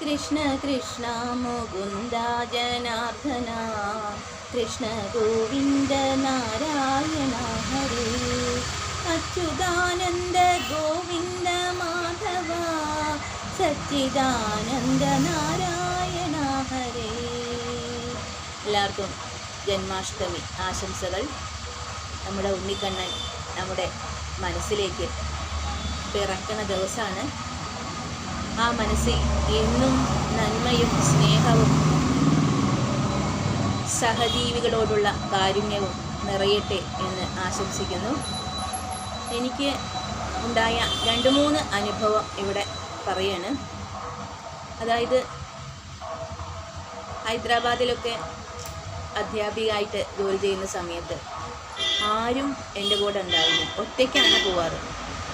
കൃഷ്ണ കൃഷ്ണ മുകുന്ദ ജനാർദ്ദന. കൃഷ്ണ ഗോവിന്ദ നാരായണ ഹരി. അച്യുതാനന്ദ ഗോവിന്ദ മാധവ. സച്ചിദാനന്ദ നാരായണ ഹരി. എല്ലാവർക്കും ജന്മാഷ്ടമി ആശംസകൾ. നമ്മുടെ ഉണ്ണിക്കണ്ണൻ നമ്മുടെ മനസ്സിലേക്ക് പിറക്കുന്ന ദിവസമാണ്. ആ മനസ്സ് എന്നും നന്മയും സ്നേഹവും സഹജീവികളോടുള്ള കാരുണ്യവും നിറയട്ടെ എന്ന് ആശംസിക്കുന്നു. എനിക്ക് ഉണ്ടായ രണ്ട് മൂന്ന് അനുഭവം ഇവിടെ പറയാണ്. അതായത് ഹൈദരാബാദിലൊക്കെ അധ്യാപികയായിട്ട് ജോലി ചെയ്യുന്ന സമയത്ത് ആരും എന്റെ കൂടെ ഉണ്ടാവില്ല. ഒറ്റയ്ക്കാണ് പോവാറ്.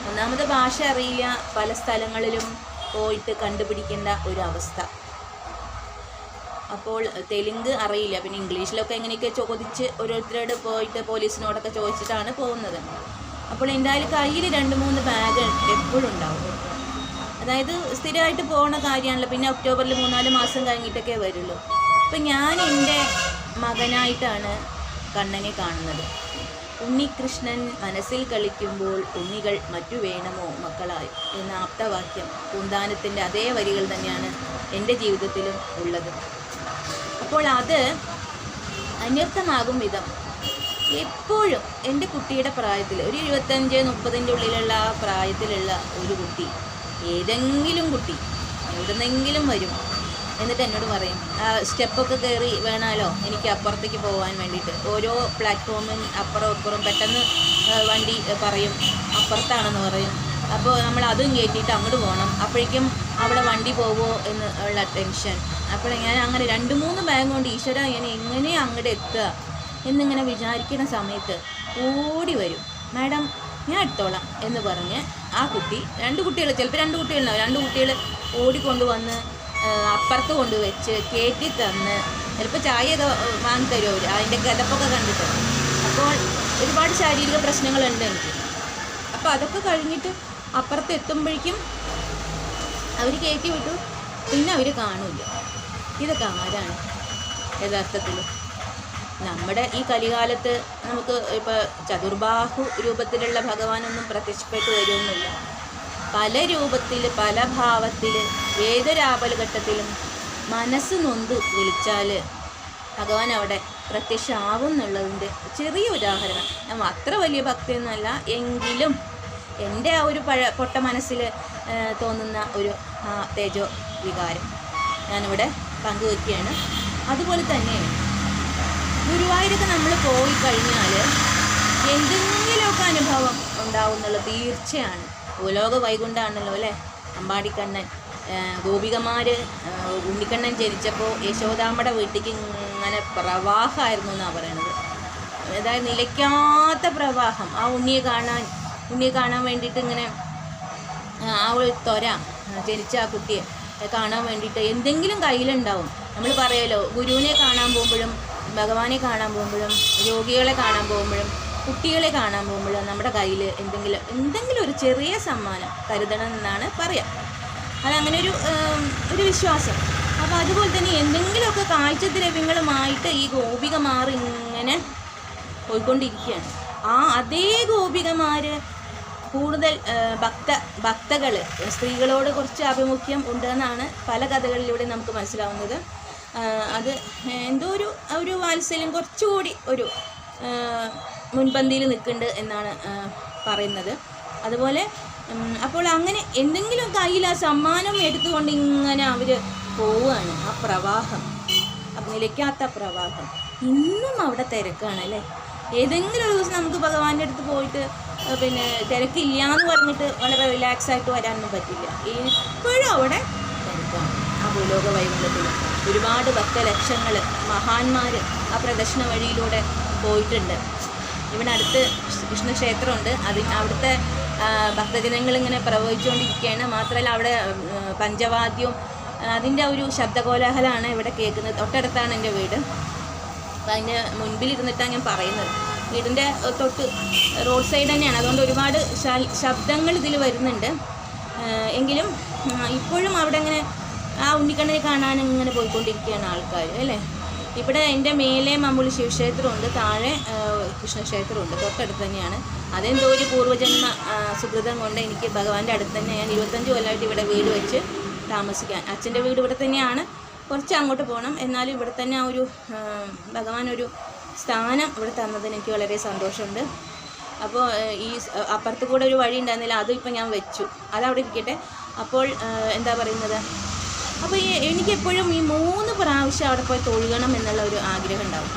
ഒന്നാമത് ഭാഷ അറിയില്ല. പല സ്ഥലങ്ങളിലും പോയിട്ട് കണ്ടുപിടിക്കേണ്ട ഒരു അവസ്ഥ അപ്പോൾ തെലുങ്ക് അറിയില്ല. പിന്നെ ഇംഗ്ലീഷിലൊക്കെ എങ്ങനെയൊക്കെ ചോദിച്ച് ഓരോരുത്തരോട് പോയിട്ട് പോലീസിനോടൊക്കെ ചോദിച്ചിട്ടാണ് പോകുന്നത്. അപ്പോൾ എന്തായാലും കയ്യിൽ രണ്ട് മൂന്ന് ബാഗ് എപ്പോഴും ഉണ്ടാവും. അതായത് സ്ഥിരമായിട്ട് പോകുന്ന കാര്യമാണല്ലോ. പിന്നെ ഒക്ടോബറിൽ മൂന്നാൽ മാസം കഴിഞ്ഞിട്ടൊക്കെ വരുള്ളൂ. അപ്പം ഞാൻ എന്റെ മകനായിട്ടാണ് കണ്ണനെ കാണുന്നത്. ഉണ്ണികൃഷ്ണൻ മനസ്സിൽ കളിക്കുമ്പോൾ ഉണ്ണികൾ മറ്റു വേണമോ മക്കളായി എന്ന ആപ്തവാക്യം പൂന്താനത്തിന്റെ അതേ വരികൾ തന്നെയാണ് എന്റെ ജീവിതത്തിലും ഉള്ളത്. അപ്പോൾ അത് അന്യർത്ഥമാകും വിധം. എപ്പോഴും എന്റെ കുട്ടിയുടെ പ്രായത്തിൽ ഒരു ഇരുപത്തഞ്ച് മുപ്പതിന്റെ ഉള്ളിലുള്ള പ്രായത്തിലുള്ള ഒരു കുട്ടി ഏതെങ്കിലും കുട്ടി എവിടെന്നെങ്കിലും വരും. എന്നിട്ട് എന്നോട് പറയും സ്റ്റെപ്പൊക്കെ കയറി വേണമല്ലോ എനിക്ക് അപ്പുറത്തേക്ക് പോകാൻ വേണ്ടിയിട്ട്. ഓരോ പ്ലാറ്റ്ഫോമും അപ്പുറം ഇപ്പുറം പെട്ടെന്ന് വണ്ടി പറയും അപ്പുറത്താണെന്ന് പറയും. അപ്പോൾ നമ്മൾ അതും കയറ്റിയിട്ട് അങ്ങോട്ട് പോകണം. അപ്പോഴേക്കും അവിടെ വണ്ടി പോവോ എന്ന് ഉള്ള ടെൻഷൻ. അപ്പോൾ ഞാൻ അങ്ങനെ രണ്ട് മൂന്ന് ബാഗ് കൊണ്ട് ഈശ്വര ഞാൻ എങ്ങനെ അങ്ങോട്ട് എത്തുക? എന്നിങ്ങനെ വിചാരിക്കുന്ന സമയത്ത് ഓടി വരും. മാഡം ഞാൻ എടുത്തോളാം. എന്ന് പറഞ്ഞ് ആ കുട്ടി രണ്ട് കുട്ടികൾ ചിലപ്പോൾ രണ്ട് കുട്ടികളുണ്ടാവും. രണ്ട് കുട്ടികൾ ഓടിക്കൊണ്ട് വന്ന് അപ്പുറത്ത് കൊണ്ട് വെച്ച് കയറ്റി തന്ന്. ചിലപ്പോൾ ചായ വാങ്ങി തരും അവർ അതിന്റെ കിതപ്പൊക്കെ കണ്ടിട്ട്. അപ്പോൾ ഒരുപാട് ശാരീരിക പ്രശ്നങ്ങളുണ്ട് എനിക്ക്. അപ്പോൾ അതൊക്കെ കഴിഞ്ഞിട്ട് അപ്പുറത്ത് എത്തുമ്പോഴേക്കും അവർ കയറ്റി വിട്ടു. പിന്നെ അവർ കാണില്ല. ഇതൊക്കെ ആരാണ് യഥാർത്ഥത്തിൽ? നമ്മുടെ ഈ കലികാലത്ത് നമുക്ക് ഇപ്പോൾ ചതുർബാഹു രൂപത്തിലുള്ള ഭഗവാനൊന്നും പ്രത്യക്ഷപ്പെട്ട് വരുമെന്നില്ല പല രൂപത്തിൽ പല ഭാവത്തിൽ ഏതൊരാപലഘട്ടത്തിലും മനസ്സ് നൊന്ത് വിളിച്ചാൽ ഭഗവാൻ അവിടെ പ്രത്യക്ഷമാവും എന്നുള്ളതിന്റെ ചെറിയ ഉദാഹരണം. ഞാൻ അത്ര വലിയ ഭക്തിയൊന്നുമല്ല. എങ്കിലും എന്റെ ആ ഒരു പഴ പൊട്ട മനസ്സിൽ തോന്നുന്ന ഒരു തേജോ വികാരം ഞാനിവിടെ പങ്കുവയ്ക്കുകയാണ് അതുപോലെ തന്നെ ഗുരുവായൂരൊക്കെ നമ്മൾ പോയി കഴിഞ്ഞാൽ എന്തെങ്കിലുമൊക്കെ അനുഭവം ഉണ്ടാവും എന്നുള്ള തീർച്ചയാണ്. ഭൂലോക വൈകുണ്ഠാണല്ലോ അല്ലേ? അമ്പാടിക്കണ്ണൻ. ഗോപികമാര് ഉണ്ണിക്കണ്ണൻ ജനിച്ചപ്പോൾ യശോദാമ്മയുടെ വീട്ടിലേക്ക് ഇങ്ങനെ പ്രവാഹമായിരുന്നു എന്നാണ് പറയണത്. അതായത് നിലയ്ക്കാത്ത പ്രവാഹം. ആ ഉണ്ണിയെ കാണാൻ ഉണ്ണിയെ കാണാൻ വേണ്ടിയിട്ട് ഇങ്ങനെ ആ ഒരു ത്വര ജനിച്ച ആ കുട്ടിയെ കാണാൻ വേണ്ടിയിട്ട് എന്തെങ്കിലും കയ്യിലുണ്ടാവും. നമ്മൾ പറയുമല്ലോ ഗുരുവിനെ കാണാൻ പോകുമ്പോഴും ഭഗവാനെ കാണാൻ പോകുമ്പോഴും രോഗികളെ കാണാൻ പോകുമ്പോഴും കുട്ടികളെ കാണാൻ പോകുമ്പോഴും നമ്മുടെ കയ്യിൽ എന്തെങ്കിലും എന്തെങ്കിലും ഒരു ചെറിയ സമ്മാനം കരുതണം എന്നാണ് പറയാം. അതങ്ങനെ ഒരു ഒരു വിശ്വാസം. അപ്പോൾ അതുപോലെ തന്നെ എന്തെങ്കിലുമൊക്കെ കാഴ്ചദ്രവ്യങ്ങളുമായിട്ട് ഈ ഗോപികമാർ ഇങ്ങനെ പോയിക്കൊണ്ടിരിക്കുകയാണ്. ആ അതേ ഗോപികമാർ കൂടുതൽ ഭക്ത ഭക്തകൾ സ്ത്രീകളോട് കുറച്ച് ആഭിമുഖ്യം ഉണ്ടെന്നാണ് പല കഥകളിലൂടെ നമുക്ക് മനസ്സിലാവുന്നത്. അത് എന്തോ ഒരു ഒരു വാത്സല്യം കുറച്ചുകൂടി ഒരു മുൻപന്തിയിൽ നിൽക്കുന്നുണ്ട് എന്നാണ് പറയുന്നത്. അതുപോലെ അപ്പോൾ അങ്ങനെ എന്തെങ്കിലും കയ്യിൽ ആ സമ്മാനം എടുത്തുകൊണ്ട് ഇങ്ങനെ അവർ പോവുകയാണ് ആ പ്രവാഹം. നിലയ്ക്കാത്ത പ്രവാഹം. ഇന്നും അവിടെ തിരക്കാണ് അല്ലേ? ഏതെങ്കിലും ഒരു ദിവസം നമുക്ക് ഭഗവാന്റെ അടുത്ത് പോയിട്ട് പിന്നെ തിരക്കില്ല എന്ന് പറഞ്ഞിട്ട് വളരെ റിലാക്സ് ആയിട്ട് വരാനൊന്നും പറ്റില്ല. ഇപ്പോഴും അവിടെ തിരക്കാണ്. ആ ഭൂലോക വൈകുണ്ഠത്തിൽ ഒരുപാട് ഭക്തലക്ഷങ്ങൾ മഹാന്മാർ ആ പ്രദക്ഷിണ വഴിയിലൂടെ പോയിട്ടുണ്ട്. ഇവിടെ അടുത്ത് കൃഷ്ണക്ഷേത്രമുണ്ട് അതിന് അവിടുത്തെ ഭക്തജനങ്ങൾ ഇങ്ങനെ പ്രവഹിച്ചുകൊണ്ടിരിക്കുകയാണ്. മാത്രമല്ല അവിടെ പഞ്ചവാദ്യവും അതിന്റെ ഒരു ശബ്ദകോലാഹലമാണ് ഇവിടെ കേൾക്കുന്നത്. തൊട്ടടുത്താണ് എന്റെ വീട്. അപ്പം അതിന്റെ മുൻപിൽ ഇരുന്നിട്ടാണ് ഞാൻ പറയുന്നത്. വീടിന്റെ തൊട്ട് റോഡ് സൈഡ് തന്നെയാണ്. അതുകൊണ്ട് ഒരുപാട് ശബ്ദങ്ങൾ ഇതിൽ വരുന്നുണ്ട്. എങ്കിലും ഇപ്പോഴും അവിടെ അങ്ങനെ ആ ഉണ്ണിക്കണ്ണനെ കാണാൻ ഇങ്ങനെ പോയിക്കൊണ്ടിരിക്കുകയാണ് ആൾക്കാർ അല്ലേ? ഇവിടെ എന്റെ മേലെ മമ്പുളി ശിവക്ഷേത്രമുണ്ട് താഴെ കൃഷ്ണക്ഷേത്രം കൃഷ്ണക്ഷേത്രമുണ്ട് തൊട്ടടുത്ത് തന്നെയാണ്. അതെന്തോ ഒരു പൂർവജന്മ സുഹൃതം കൊണ്ട് എനിക്ക് ഭഗവാന്റെ അടുത്ത് തന്നെ ഞാൻ ഇരുപത്തഞ്ച് കൊല്ലമായിട്ട് ഇവിടെ വീട് വെച്ച് താമസിക്കാൻ അച്ഛന്റെ വീട് ഇവിടെ തന്നെയാണ്. കുറച്ച് അങ്ങോട്ട് പോകണം എന്നാലും ഇവിടെ തന്നെ ആ ഒരു ഭഗവാൻ ഒരു സ്ഥാനം ഇവിടെ തന്നതിന് എനിക്ക് വളരെ സന്തോഷമുണ്ട്. അപ്പോൾ ഈ അപ്പുറത്ത് കൂടെ ഒരു വഴി ഉണ്ടായിരുന്നില്ല അതും ഇപ്പം ഞാൻ വെച്ചു. അതവിടെ ഇരിക്കട്ടെ. അപ്പോൾ എന്താ പറയുന്നത്? അപ്പോൾ ഈ എനിക്കെപ്പോഴും ഈ മൂന്ന് പ്രാവശ്യം അവിടെ പോയി തൊഴുകണം എന്നുള്ള ഒരു ആഗ്രഹം ഉണ്ടാവും.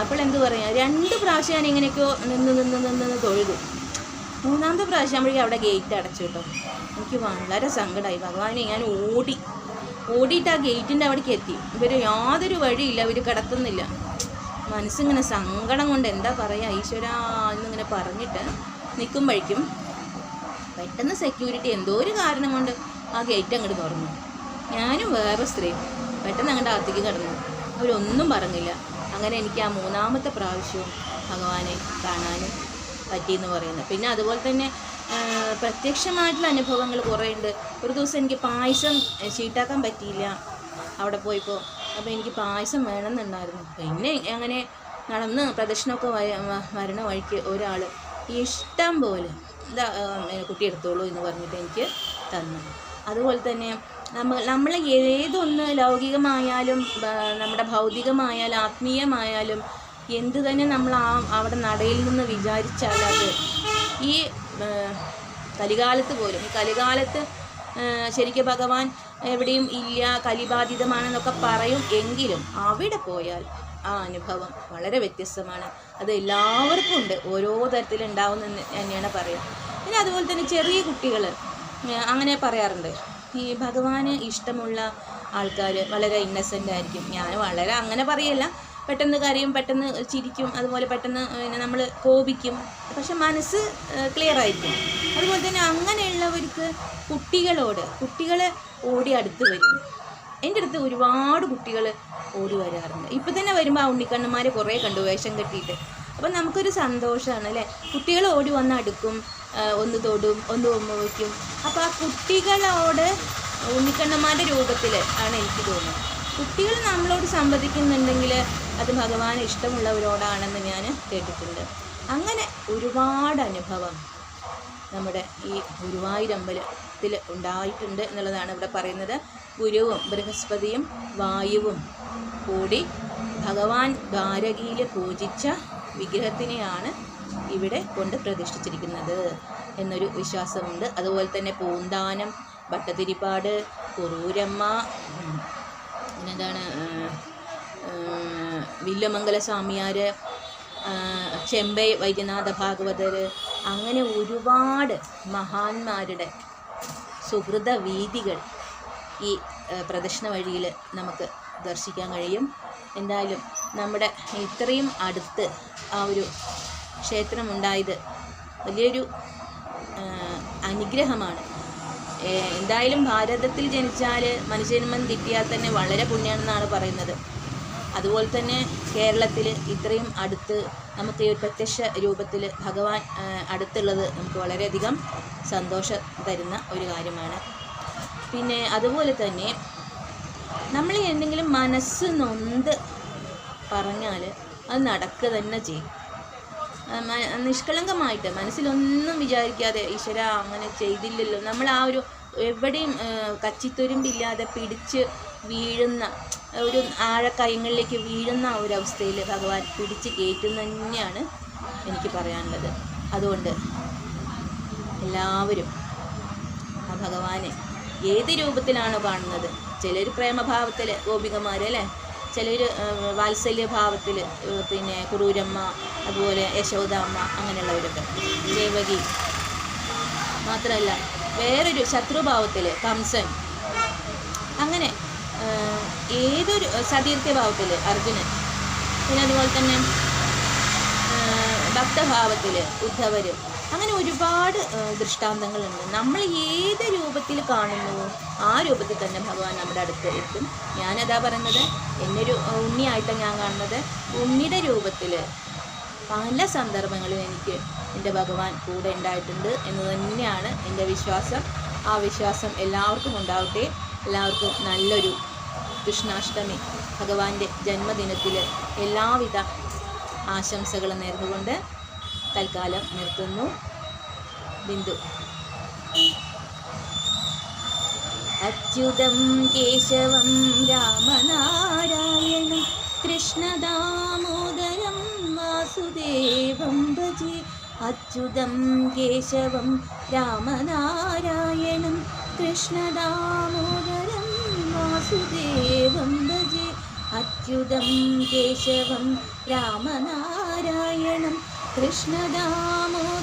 അപ്പോൾ എന്ത് പറയാ രണ്ട് പ്രാവശ്യം ഞാൻ ഇങ്ങനെയൊക്കെയോ നിന്ന് നിന്ന് നിന്ന് നിന്ന് തൊഴുതു. മൂന്നാമത്തെ പ്രാവശ്യം ആകുമ്പോഴേക്കും അവിടെ ഗേറ്റ് അടച്ചു കേട്ടോ. എനിക്ക് വളരെ സങ്കടമായി ഭഗവാനെ ഞാൻ ഓടി. ഓടിയിട്ട് ആ ഗേറ്റിന്റെ അവിടേക്ക് എത്തി. ഇവർ യാതൊരു വഴിയില്ല ഇവർ കിടത്തുന്നില്ല. മനസ്സിങ്ങനെ സങ്കടം കൊണ്ട് എന്താ പറയുക ഈശ്വര എന്നിങ്ങനെ പറഞ്ഞിട്ട് നിൽക്കുമ്പോഴേക്കും പെട്ടെന്ന് സെക്യൂരിറ്റി എന്തോ ഒരു കാരണം കൊണ്ട് ആ ഗേറ്റ് അങ്ങോട്ട് തുറന്നു. ഞാനും വേറെ സ്ത്രീ. പെട്ടെന്ന് അങ്ങോട്ട് അകത്തേക്ക് കിടന്നു. അവരൊന്നും പറഞ്ഞില്ല. അങ്ങനെ എനിക്ക് ആ മൂന്നാമത്തെ പ്രാവശ്യവും ഭഗവാനെ കാണാനും പറ്റിയെന്ന് പറയുന്നത് പിന്നെ അതുപോലെ തന്നെ പ്രത്യക്ഷമായിട്ടുള്ള അനുഭവങ്ങൾ കുറേ ഉണ്ട് ഒരു ദിവസം എനിക്ക് പായസം ചീട്ടാക്കാൻ പറ്റിയില്ല. അവിടെ പോയപ്പോൾ അപ്പോൾ എനിക്ക് പായസം വേണമെന്നുണ്ടായിരുന്നു. പിന്നെ അങ്ങനെ നടന്ന് പ്രദക്ഷിണമൊക്കെ വരണ വഴിക്ക് ഒരാൾ ഇഷ്ടം പോലെ ഇതാ കുട്ടി എടുത്തോളൂ എന്ന് പറഞ്ഞിട്ട് എനിക്ക് തന്നു. അതുപോലെ തന്നെ നമ്മൾ നമ്മൾ ഏതൊന്ന് ലൗകികമായാലും നമ്മുടെ ഭൗതികമായാലും ആത്മീയമായാലും എന്ത് തന്നെ നമ്മൾ ആ അവിടെ നടയിൽ നിന്ന് വിചാരിച്ചാൽ അത് ഈ കലികാലത്ത് പോലും ഈ കലികാലത്ത് ശരിക്കും ഭഗവാൻ എവിടെയും ഇല്ല കലിബാധിതമാണെന്നൊക്കെ പറയും എങ്കിലും അവിടെ പോയാൽ ആ അനുഭവം വളരെ വ്യത്യസ്തമാണ്. അത് എല്ലാവർക്കും ഉണ്ട്. ഓരോ തരത്തിലുണ്ടാവുമെന്ന് തന്നെയാണ് പറയുക പിന്നെ അതുപോലെ തന്നെ ചെറിയ കുട്ടികൾ അങ്ങനെ പറയാറുണ്ട്. ഈ ഭഗവാന് ഇഷ്ടമുള്ള ആൾക്കാർ വളരെ ഇന്നസെന്റ് ആയിരിക്കും. ഞാൻ വളരെ അങ്ങനെ പറയല്ല. പെട്ടെന്ന് കരയും പെട്ടെന്ന് ചിരിക്കും അതുപോലെ പെട്ടെന്ന് പിന്നെ നമ്മൾ കോപിക്കും. പക്ഷെ മനസ്സ് ക്ലിയർ ആയിരിക്കും. അതുപോലെ തന്നെ അങ്ങനെയുള്ളവർക്ക് കുട്ടികളോട് കുട്ടികളെ ഓടി അടുത്ത് വരും. എന്റെ അടുത്ത് ഒരുപാട് കുട്ടികൾ ഓടി വരാറുണ്ട്. ഇപ്പം തന്നെ വരുമ്പോൾ ആ ഉണ്ണിക്കണ്ണന്മാരെ കുറേ കണ്ടു വേഷം കെട്ടിയിട്ട്. അപ്പം നമുക്കൊരു സന്തോഷമാണ് അല്ലേ? കുട്ടികൾ ഓടി വന്ന് അടുക്കും. ഒന്ന് തൊടും ഒന്ന് ഉമ്മ വയ്ക്കും അപ്പോൾ ആ കുട്ടികളോട് ഉണ്ണിക്കണ്ണന്മാരുടെ രൂപത്തിൽ ആണ് എനിക്ക് തോന്നുന്നത്. കുട്ടികൾ നമ്മളോട് സംവദിക്കുന്നുണ്ടെങ്കിൽ അത് ഭഗവാൻ ഇഷ്ടമുള്ളവരോടാണെന്ന് ഞാൻ കേട്ടിട്ടുണ്ട്. അങ്ങനെ ഒരുപാട് അനുഭവം നമ്മുടെ ഈ ഗുരുവായൂരമ്പലത്തിൽ ഉണ്ടായിട്ടുണ്ട് എന്നുള്ളതാണ് ഇവിടെ പറയുന്നത്. ഗുരുവും ബൃഹസ്പതിയും വായുവും കൂടി ഭഗവാൻ ദ്വാരകയിൽ പൂജിച്ച വിഗ്രഹത്തിനെയാണ് ഇവിടെ കൊണ്ട് പ്രതിഷ്ഠിച്ചിരിക്കുന്നത് എന്നൊരു വിശ്വാസമുണ്ട്. അതുപോലെ തന്നെ പൂന്താനം ഭട്ടതിരിപ്പാട് കുറൂരമ്മ പിന്നെന്താണ് വില്ലുമംഗല സ്വാമിയാർ ചെമ്പൈ വൈദ്യനാഥ ഭാഗവതർ അങ്ങനെ ഒരുപാട് മഹാന്മാരുടെ സുഹൃത വീതികൾ ഈ പ്രദർശന വഴിയിൽ നമുക്ക് ദർശിക്കാൻ കഴിയും. എന്തായാലും നമ്മുടെ ഇത്രയും അടുത്ത് ആ ഒരു ക്ഷേത്രമുണ്ടായത്. വലിയൊരു അനുഗ്രഹമാണ്. എന്തായാലും ഭാരതത്തിൽ ജനിച്ചാൽ മനുഷ്യജന്മം കിട്ടിയാൽ തന്നെ വളരെ പുണ്യമാണെന്നാണ് പറയുന്നത്. അതുപോലെ തന്നെ കേരളത്തിൽ ഇത്രയും അടുത്ത് നമുക്ക് ഈ പ്രത്യക്ഷ രൂപത്തിൽ ഭഗവാൻ അടുത്തുള്ളത് നമുക്ക് വളരെയധികം സന്തോഷം തരുന്ന ഒരു കാര്യമാണ്. പിന്നെ അതുപോലെ തന്നെ നമ്മൾ എന്തെങ്കിലും മനസ്സ് നൊന്ത് പറഞ്ഞാൽ അത് നടക്കുക തന്നെ ചെയ്യും. നിഷ്കളങ്കമായിട്ട് മനസ്സിലൊന്നും വിചാരിക്കാതെ ഈശ്വര അങ്ങനെ ചെയ്തില്ലല്ലോ. നമ്മൾ ആ ഒരു എവിടെയും കച്ചിത്തുരുമ്പില്ലാതെ പിടിച്ച് വീഴുന്ന ഒരു ആഴക്കയങ്ങളിലേക്ക് വീഴുന്ന ആ ഒരു അവസ്ഥയിൽ ഭഗവാൻ പിടിച്ച് കയറ്റുന്ന തന്നെയാണ് എനിക്ക് പറയാനുള്ളത്. അതുകൊണ്ട് എല്ലാവരും ആ ഭഗവാനെ ഏത് രൂപത്തിലാണ് കാണുന്നത്? ചിലർ പ്രേമഭാവത്തിൽ ഗോപികമാർ അല്ലേ ചിലർ വാത്സല്യഭാവത്തിൽ പിന്നെ കുറൂരമ്മ അതുപോലെ യശോദാമ്മ അങ്ങനെയുള്ളവരൊക്കെ. ദേവകി മാത്രമല്ല വേറൊരു ശത്രുഭാവത്തിൽ കംസൻ. അങ്ങനെ ഏതൊരു സതീർത്ഥ്യഭാവത്തിൽ അർജുനൻ. പിന്നെ അതുപോലെ തന്നെ ഭക്തഭാവത്തിൽ അങ്ങനെ ഒരുപാട് ദൃഷ്ടാന്തങ്ങളുണ്ട്. നമ്മൾ ഏത് രൂപത്തിൽ കാണുന്നുവോ ആ രൂപത്തിൽ തന്നെ ഭഗവാൻ നമ്മുടെ അടുത്ത് എത്തും. ഞാനതാ പറയുന്നത് എന്നൊരു ഉണ്ണിയായിട്ടാണ് ഞാൻ കാണുന്നത്. ഉണ്ണിയുടെ രൂപത്തിൽ പല സന്ദർഭങ്ങളിലും എനിക്ക് എന്റെ ഭഗവാൻ കൂടെ ഉണ്ടായിട്ടുണ്ട് എന്ന് തന്നെയാണ് എന്റെ വിശ്വാസം. ആ വിശ്വാസം എല്ലാവർക്കും ഉണ്ടാവട്ടെ. എല്ലാവർക്കും നല്ലൊരു കൃഷ്ണാഷ്ടമി ഭഗവാന്റെ ജന്മദിനത്തിൽ എല്ലാവിധ ആശംസകളും നേർന്നുകൊണ്ട് തൽക്കാലം നിർത്തുന്നു. ബിന്ദു. അച്യുതം കേശവം രാമനാരായണം കൃഷ്ണദാമോദരം വാസുദേവം ഭജേ. അച്യുതം കേശവം രാമനാരായണം കൃഷ്ണദാമോദരം വാസുദേവം ഭജേ. അച്യുതം കേശവം രാമനാരായണം കൃഷ്ണദാമോദരം